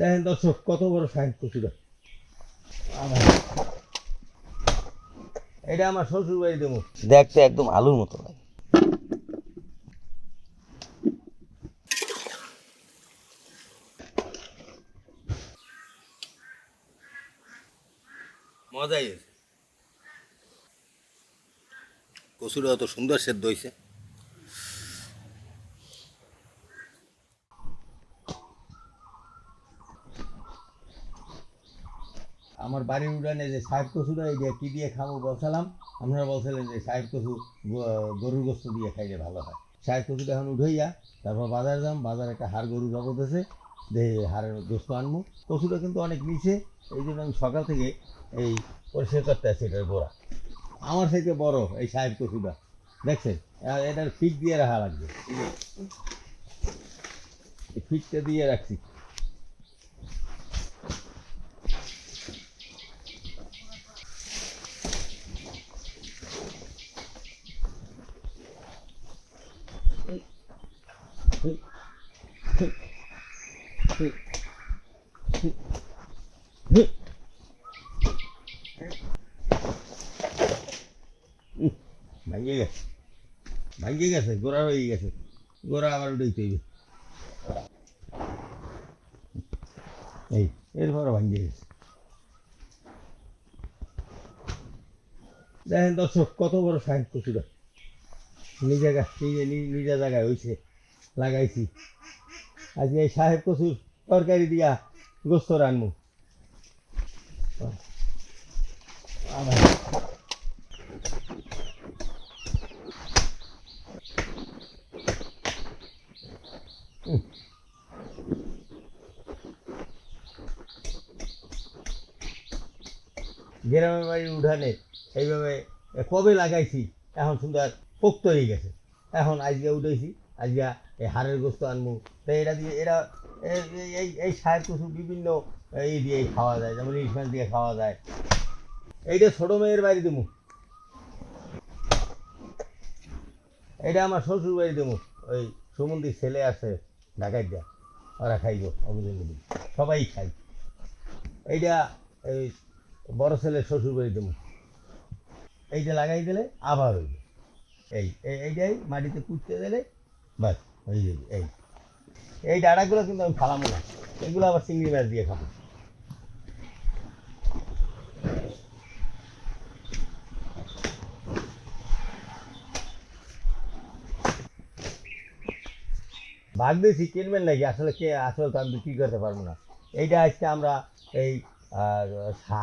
দেখেন দর্শক কত বড় সাইন কচুটা এটা আমার শ্বশুর বাড়ি দেবো দেখতে একদম আলুর মতো লাগে মজাই হয়েছে। কচুটা অত সুন্দর সেদ্ধ হয়েছে। আমার বাড়ির উড়ানে যে সাহেব কচুটা, এই দিয়ে কী দিয়ে খাব বলছিলাম, আপনারা বলছিলেন যে সাহেব গ- গরুর গোস্ত দিয়ে খাইলে ভালো হয়। সাহেব কচুটা এখন উঠাইয়া, তারপর বাজার যাম, বাজারে একটা হাড় গরু জগৎ আছে যে হাড়ের গোস্ত আনব কচুটা কিন্তু অনেক নিচে এই জন্য আমি সকাল থেকে এই পরিষ্কার করতে আছি এটার গোড়া আমার থেকে বড় এই সাহেব কচুটা, দেখছেন? এটার ফিট দিয়ে রাখা লাগবে। ফিটটা দিয়ে রাখছি। ভাঙিয়ে গেছে। ভাঙিয়ে গেছে, গোড়া হয়ে গেছে। গোড়া আবার উঠেইতে হইবে এই, এরপরে ভাঙিয়ে গেছে। দেখেন দর্শক, কত বড় সাইন কচুটা। নিজে গাছ নিজে জায়গায় হয়েছে লাগাইছি। আজকে এই সাহেব কচুর তরকারি দিয়া গোস্ত রানবো আবার গ্রামের বাড়ির উঠানে এইভাবে কবে লাগাইছি? এখন সুন্দর পোক্ত হয়ে গেছে। এখন আজকে উঠেছি আজকে এই হাড়ের গোস্ত আনব। তো এটা দিয়ে এরা এই- এই- সাহেব কচু বিভিন্ন এই দিয়ে খাওয়া যায়, যেমন ইলিশ মাছ দিয়ে খাওয়া যায়। এইটা ছোটো মেয়ের বাড়ি দেবো। এটা আমার শ্বশুর বাড়ি দেবো। ওই সুমন্দির ছেলে আছে। ঢাকায় দেয়া। ওরা খাইব অবদিন সবাই খাই। এইটা এই বড় ছেলের শ্বশুর বাড়ি দেবো এইটা লাগাই দিলে আবার হইবে। এই, এই- এইটাই মাটিতে কুচতে দিলে বাস, হয়ে যাবে। এই এই ডাটাগুলো কিন্তু আমি ফালামো না। এগুলো আবার চিংড়ি মাছ দিয়ে খাব। ভাগ দিয়েছি কিনবেন নাকি? আসলে কে আসলে তো আমি বিক্রি করতে পারব না। এইটা আজকে আমরা এই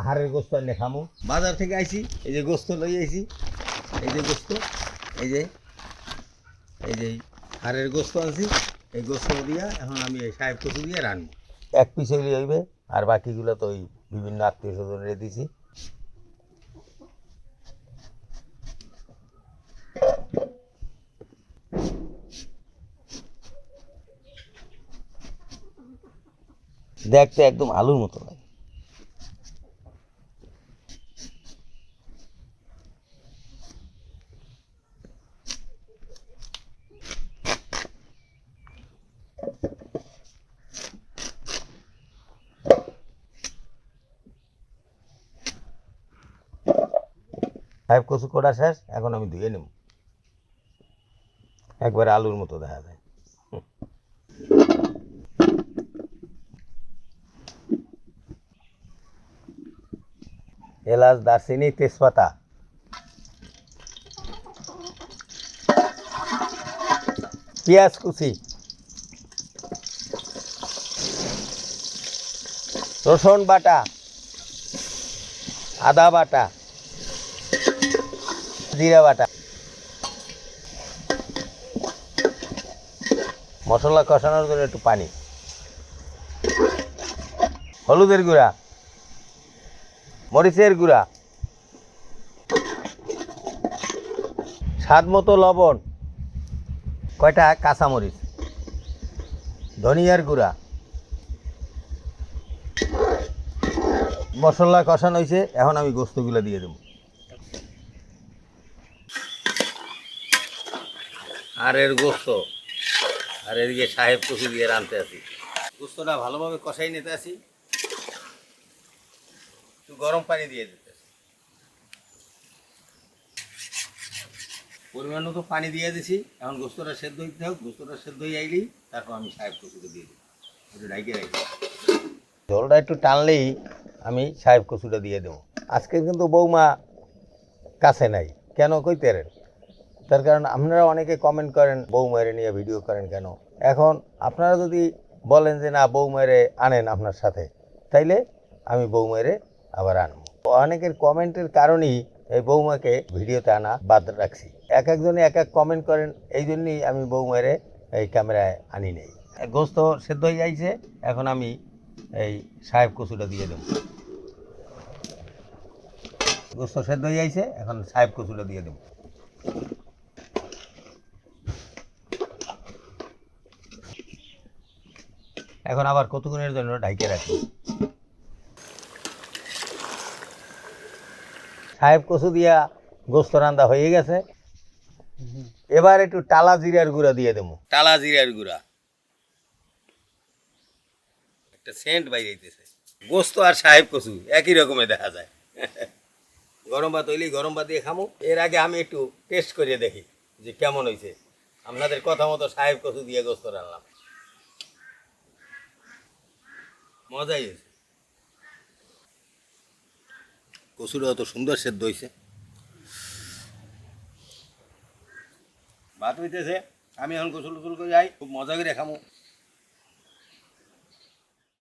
হাড়ের গোস্ত এনে খামো। বাজার থেকে আইছি, এই যে গোস্ত লই আইছি। এই যে গোস্ত, এই যে এই যে হাড়ের গোস্ত আনছি। এই গোস্ত দিয়া এখন আমি এই সাহেব কচু দিয়ে রানবো এক পিস হইলে হইবে, আর বাকিগুলো তো ওই বিভিন্ন আত্মীয় স্বজনরে দিছি। দেখতে একদম আলুর মতো লাগে। সাহেব কচু কোটা শেষ, এখন আমি ধুয়ে নেব। একবার আলুর মতো দেখা যায়। এলাচ, দারচিনি, তেজপাতা। পেঁয়াজ কুচি। রসুন বাটা। আদা বাটা। জিরা বাটা। মশলা কষানোর জন্য একটু পানি। হলুদের গুঁড়া। মরিচের গুঁড়া। স্বাদ মতো লবণ। কয়টা? কাঁচামরিচ। ধনিয়ার গুঁড়া। মশলা কষানো হয়েছে, এখন আমি গোস্তগুলো দিয়ে দেবো। আর এর গোস্ত। আর এদিকে সাহেব কচু দিয়ে রানতে আছি গোস্তটা ভালোভাবে কষাই নিতে আসি। গরম পানি দিয়ে দিতে। পরিমাণ মতো পানি দিয়ে দিছি। এখন গোস্তটা সেদ্ধ হইতে হোক, গোস্তটা সেদ্ধ হয়ে আইলেই তারপর আমি সাহেব কচুটা দিয়ে দিই একটু ঢাইকে রাখি জলটা একটু টানলেই আমি সাহেব কচুটা দিয়ে দেবো। আজকে কিন্তু বৌমা কাছে নাই। কেন কইতেরেন? তার কারণ আপনারা অনেকে কমেন্ট করেন বউ বৌমায়ের নিয়ে ভিডিও করেন কেন? এখন আপনারা যদি বলেন যে না বৌমায়েরে আনেন আপনার সাথে, তাইলে আমি বৌমায়েরে আবার আনব। অনেকের কমেন্টের কারণেই এই বৌমাকে ভিডিওতে আনা বাদ রাখছি। এক একজনে এক এক কমেন্ট করেন, এই জন্যই আমি বৌমায়েরে এই ক্যামেরায় আনি নেই। গোস্ত সেদ্ধ হয়ে যাইছে, এখন আমি এই সাহেব কচুটা দিয়ে দেবো। গোস্ত সেদ্ধ হয়ে যাইছে, এখন সাহেব কচুটা দিয়ে দেবো। এখন আবার কতক্ষণের জন্য ঢাইকে রাখি সাহেব কচু দিয়া গোস্ত রান্দা হয়ে গেছে। এবার একটু টালা জিরার গুঁড়া দিয়ে দেবো। টালা জিরার গুঁড়া। একটা সেন্ট বাইরেছে গোস্ত আর সাহেব কচু একই রকমের দেখা যায়। গরম ভাত হইলেই গরম ভাত দিয়ে খামো। এর আগে আমি একটু টেস্ট করে দেখি যে কেমন হয়েছে আপনাদের কথা মতো সাহেব কচু দিয়ে গোস্ত রান্নাম। মজাই হয়েছে কচুটা অত সুন্দর সেদ্ধ হয়েছে ভাত হইতেছে, আমি এখন গোসল গোসল করে যাই, খুব মজা করে খামো।